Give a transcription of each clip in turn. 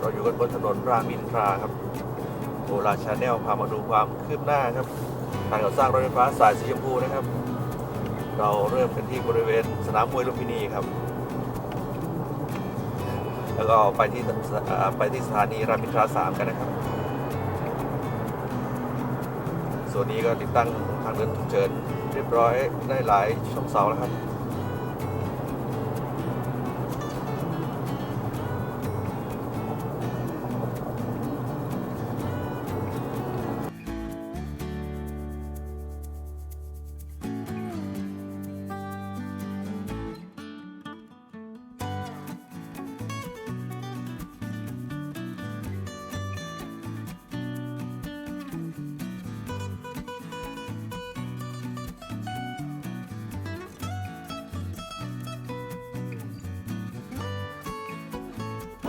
เราอยู่กันบนถนนรามินทราครับโอลาชาแนลพามาดูความคืบหน้าครับการก่อสร้างรถไฟฟ้าสายสีชมพูนะครับ เราเริ่มกันที่บริเวณสนามมวยลุมพินีครับ แล้วก็ไปที่ไปที่สถานีรามินทราสามกันนะครับ ส่วนนี้ก็ติดตั้งทางเดินฉุกเฉินเรียบร้อยได้หลายช่องเสาแล้วครับ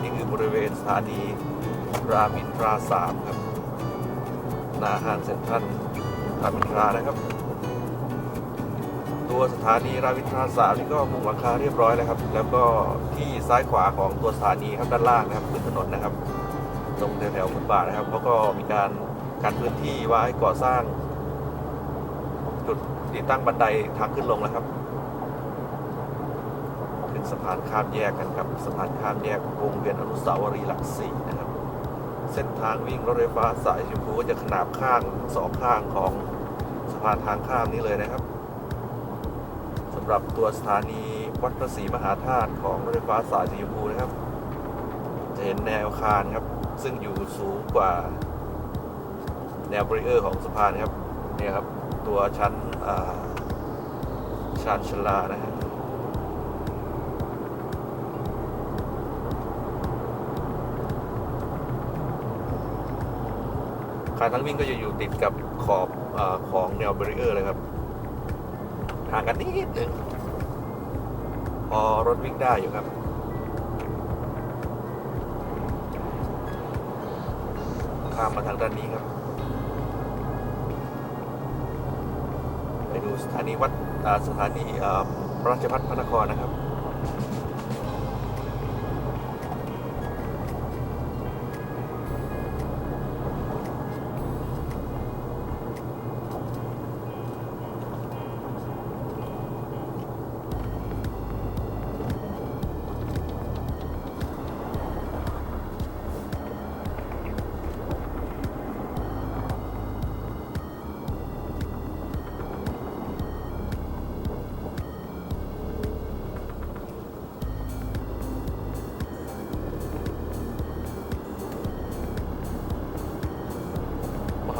นี่คือบริเวณสถานีรามินทราสามครับนาหางเซ็นทรัลรามินทรานะครับ ตัวสถานีรามินทราสามนี่ก็มุงหลังคาเรียบร้อยแล้วครับ แล้วก็ที่ซ้ายขวาของตัวสถานีครับด้านล่างนะครับพื้นถนนนะครับ ตรงแถวๆฟุตบาทนะครับเขาก็มีการการพื้นที่ไว้ก่อสร้าง จุดติดตั้งบันไดทางขึ้นลงแล้วครับึงสะพานข้ามแยกกันครับสะพานข้ามแยกวงเวียนอนุสาวรีย์หลักสี่นะครับ เส้นทางวิ่งรถไฟฟ้าสายชมพูก็จะขนาบข้างสองข้างของสะพานทางข้ามนี้เลยนะครับสำหรับตัวสถานีวัดพระศรีมหาธาตุของรถไฟฟ้าสายสีชมพูนะครับ จะเห็นแนวคารครับ ซึ่งอยู่สูงกว่า แนวบริเออร์ของสะพานครับเนี่ยครับ ตัวชั้นอ่าชานชลานะฮะ การทั้งวิ่งก็จะอยู่ติดกับขอบอของแนวเบรีเออร์เลยครับห่างกันนิดนึงพอรถวิ่งได้อยู่ครับข้ามมาทางด้านนี้ครับ ไปดูสถานีวัดสถานีอ่าราชพัฒพระนครนะครับ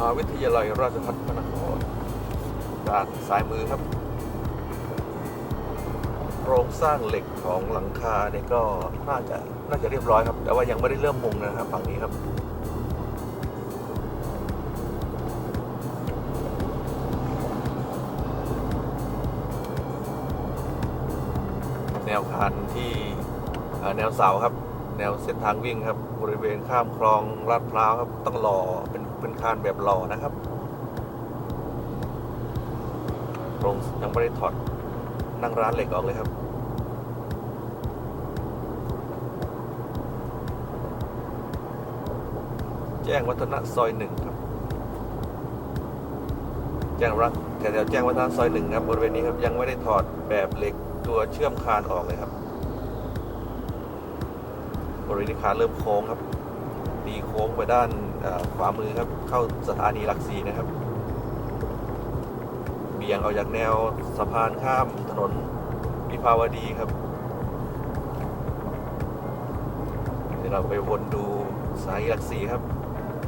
าวิทยาลัยราชภัฏพระนครด้านซ้ายมือครับ โครงสร้างเหล็กของหลังคาเนี่ยก็น่าจะน่าจะเรียบร้อยครับ แต่ว่ายังไม่ได้เริ่มมุงนะครับฝั่งนี้ครับแนวคานที่แนวเสาครับ แนวเส้นทางวิ่งครับ บริเวณข้ามคลองลาดพร้าวครับ ต้องหล่อเป็นเป็นคานแบบหล่อนะครับตรงยังไม่ได้ถอดนั่งร้านเหล็กออกเลยครับแจ้งวัฒนะซอยหนึ่งครับ แจ้งรักแถวแจ้งวัฒนะซอยหนึ่งครับบริเวณนี้ครับยังไม่ได้ถอดแบบเหล็กตัวเชื่อมคานออกเลยครับ ริเวณนี้คาเริ่มโค้งครับตีโค้งไปด้านขวามือครับ เข้าสถานีหลักสี่นะครับ เบี่ยงออกจากแนวสะพานข้ามถนนวิภาวดีครับเดี๋ยวเราไปวนดูสายหลักสี่ครับ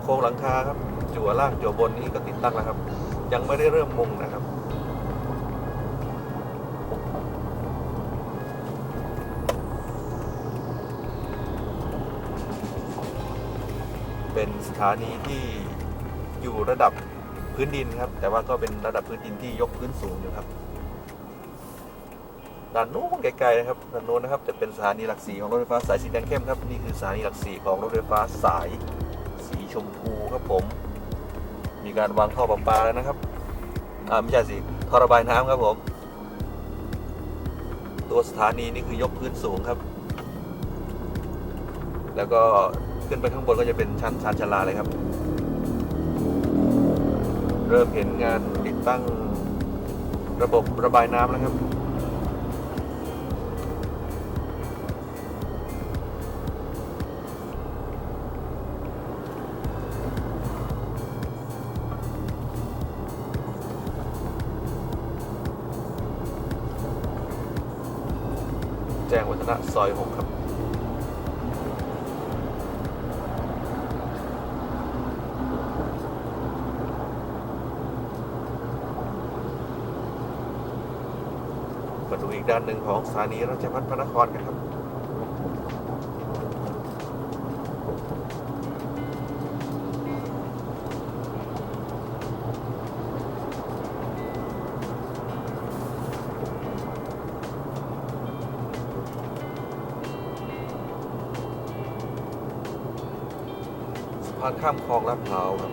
โค้งหลังคาครับจั่วล่างจั่วบนนี่ก็ติดตั้งแล้วครับ ยังไม่ได้เริ่มมุงนะครับ เป็นสถานีที่อยู่ระดับพื้นดินครับ แต่ว่าก็เป็นระดับพื้นดินที่ยกพื้นสูงอยู่ครับด้านโน้นไกลๆนะครับด้านโน้นนะครับจะเป็นสถานีหลักสีของรถไฟฟ้าสายสีแดงเข้มครับนี่คือสถานีหลักสีของรถไฟฟ้าสายสีชมพูครับผม มีการวางท่อประปาแล้วนะครับอ่าไม่ใช่สิท่อระบายน้ำครับผม ตัวสถานีนี่คือยกพื้นสูงครับ แล้วก็ ขึ้นไปข้างบนก็จะเป็นชั้นชานชาลาเลยครับ เริ่มเห็นงานติดตั้งระบบระบายน้ำแล้วครับแจ้งวัฒนะซอย6ครับ ดูอีกด้านหนึ่งของสถานีราชพัฒพระนครกันครับสะพานข้ามคลองลาดพร้าวครับ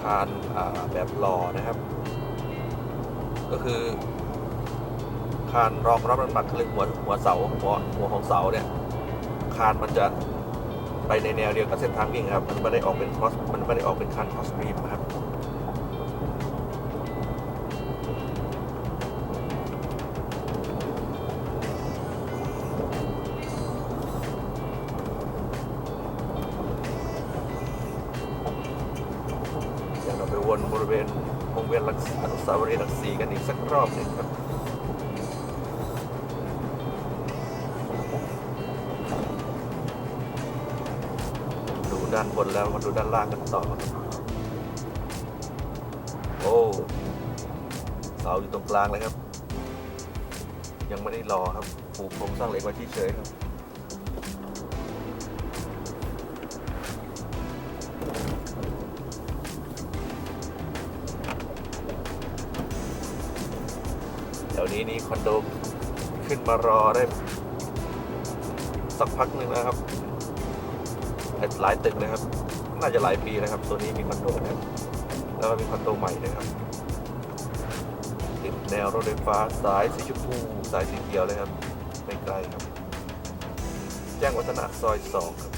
คานแบบหล่อนะครับ ก็คือคานรองรับน้ำหนักเขาเรียกหัวหัวเสาหัวหัวของเสาเนี่ยคานมันจะไปในแนวเดียวกับเส้นทางวิ่งครับ มันไม่ได้ออกเป็นคอสมันไม่ได้ออกเป็นคานคอสตรีมครับ หลักอนุสาวรีย์หลักสี่กันอีกสักรอบหนึ่งครับดูด้านบนแล้วมาดูด้านล่างกันต่อ โอ้เสาอยู่ตรงกลางเลยครับ ยังไม่ได้รอครับปูโครงสร้างเหล็กไว้เฉยๆครับ นี้นี่คอนโดขึ้นมารอได้สักพักหนึ่งแล้วครับหลายตึกเลยครับ น่าจะหลายปีแล้วครับ ตัวนี้มีคอนโดนะครับแล้วก็มีคอนโดใหม่นะครับติดแนวรถไฟฟ้าสายสีชมพูสายสีเขียวเลยครับไม่ไกลครับ แจ้งวัฒนะซอยสองครับ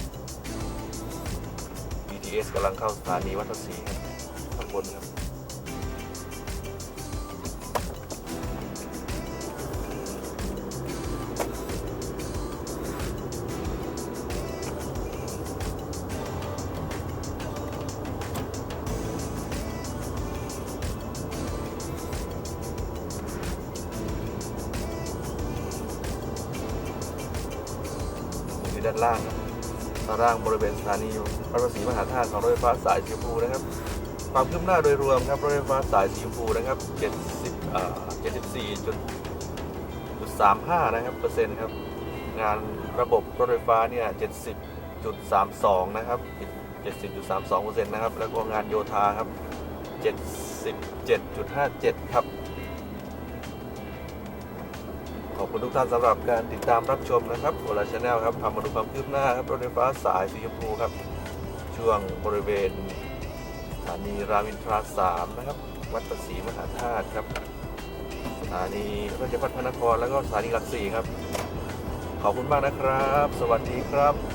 BTS กำลังเข้าสถานีวัดภาษีข้างบนครับ ด้านล่างครับด้านล่างบริเวณสถานีพระประศรีมหาธาตุของรถไฟฟ้าสายสีชมพูนะครับ ความคืบหน้าโดยรวมครับรถไฟฟ้าสายสีชมพูนะครับ70เอ่อ74จุด35นะครับเปอร์เซ็นต์ครับงานระบบรถไฟฟ้าเนี่ย70.32นะครับ70.32เปอร์เซ็นต์นะครับแล้วก็งานโยธาครับ 77.57 ครับ คุณทุกท่านสำหรับการติดตามรับชมนะครับโอลาชาแนลครับพามาดูความคืบหน้าครับรถไฟฟ้าสายสีชมพูครับ ช่วงบริเวณสถานีรามอินทราสามนะครับ วัดประศรีมหาธาตุครับสถานีราชพัฒพระนครแล้วก็สถานีหลักสี่ครับ ขอบคุณมากนะครับ สวัสดีครับ